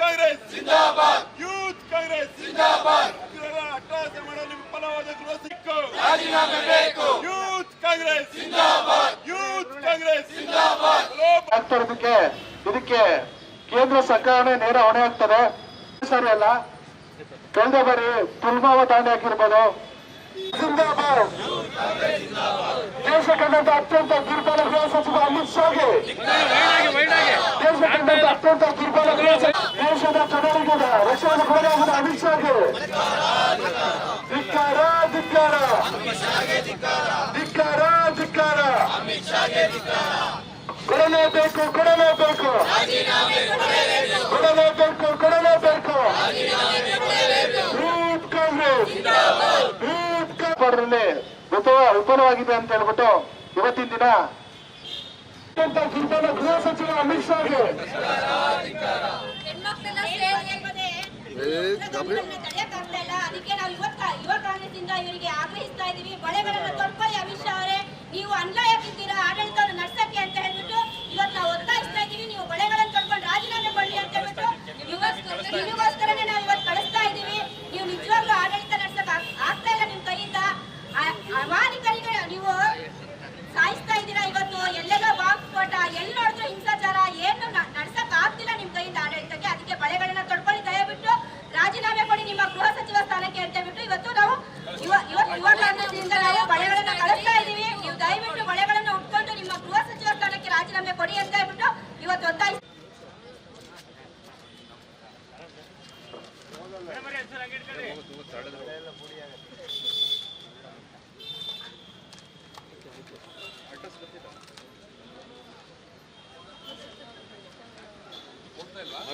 ಕಾಂಗ್ರೆಸ್. ಜಿಂದಾಬಾದ್. ಯೂತ್ ಕಾಂಗ್ರೆಸ್. ಜಿಂದಾಬಾದ್. ಯೂತ್ ಕಾಂಗ್ರೆಸ್. ಜಿಂದಾಬಾದ್. ಯೂತ್ ಕಾಂಗ್ರೆಸ್. ಜಿಂದಾಬಾದ್. ಇದಕ್ಕೆ ಕೇಂದ್ರ ಸರ್ಕಾರನೇ ನೇರ ಹೊಣೆ ಆಗ್ತದೆ. ಸರಿ ಅಲ್ಲ ಕಳೆದ ಬಾರಿ ಪುಲ್ವಾಮಾ ದಾಳಿ ಆಗಿರ್ಬೋದು. ಜಿಂದಾಬಾದ್. ದೇಶ ಕಂಡಂತ ಅತ್ಯಂತ ದುರ್ಬಲ ಗೃಹ ಸಚಿವ ಅಮಿತ್ ಶಾಗೆ. ದೇಶ ಕಂಡಂತ ಅತ್ಯಂತ ದುರ್ಬಲ ಗೃಹ ದೇಶದ ಜನರಿಗೆ ರಕ್ಷಣೆ ಹೋರಾಟದ ಅಮಿತ್ ಶಾಗೆ. ಧಿಕ್ಕಾರ ಧಿಕ್ಕಾರ. ಧಿಕ್ಕಾರ ಧಿಕ್ಕಾರ. ಕೊಡಲೇಬೇಕು ಕೊಡಲೇಬೇಕು ಕೊಡಲೇಬೇಕು ಕೊಡಲೇಬೇಕು ಯೂತ್ ಕಾಂಗ್ರೆಸ್. ವಿಫಲ ವಿಫಲವಾಗಿದೆ ಅಂತ ಹೇಳ್ಬಿಟ್ಟು ಇವತ್ತಿನ ದಿನ ಗೃಹ ಸಚಿವ ಅಮಿತ್ ಶಾಗೆ? ಹೆಣ್ಮಕ್ಳೆಲ್ಲ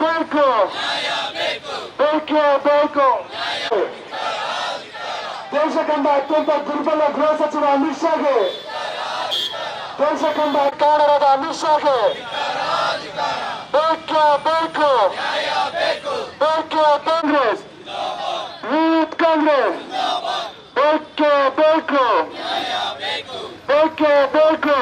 ಬೇಕೇ ಬೇಕು ಬೇಕೇ ದೇಶ ಕಂಡ ಅತ್ಯಂತ ದುರ್ಬಲ ಗೃಹ ಸಚಿವ ಅಮಿತ್ ಶಾಗೆ ದೇಶ ಕಂಡ ಕಾರಣರಾದ ಅಮಿತ್ ಶಾಗೆ ಬೇಕೇ ಬೇಕು ಬೇಕೇ ಕಾಂಗ್ರೆಸ್ ಯೂತ್ ಕಾಂಗ್ರೆಸ್ ಬೇಕೇ ಬೇಕು ಬೇಕೇ ಬೇಕು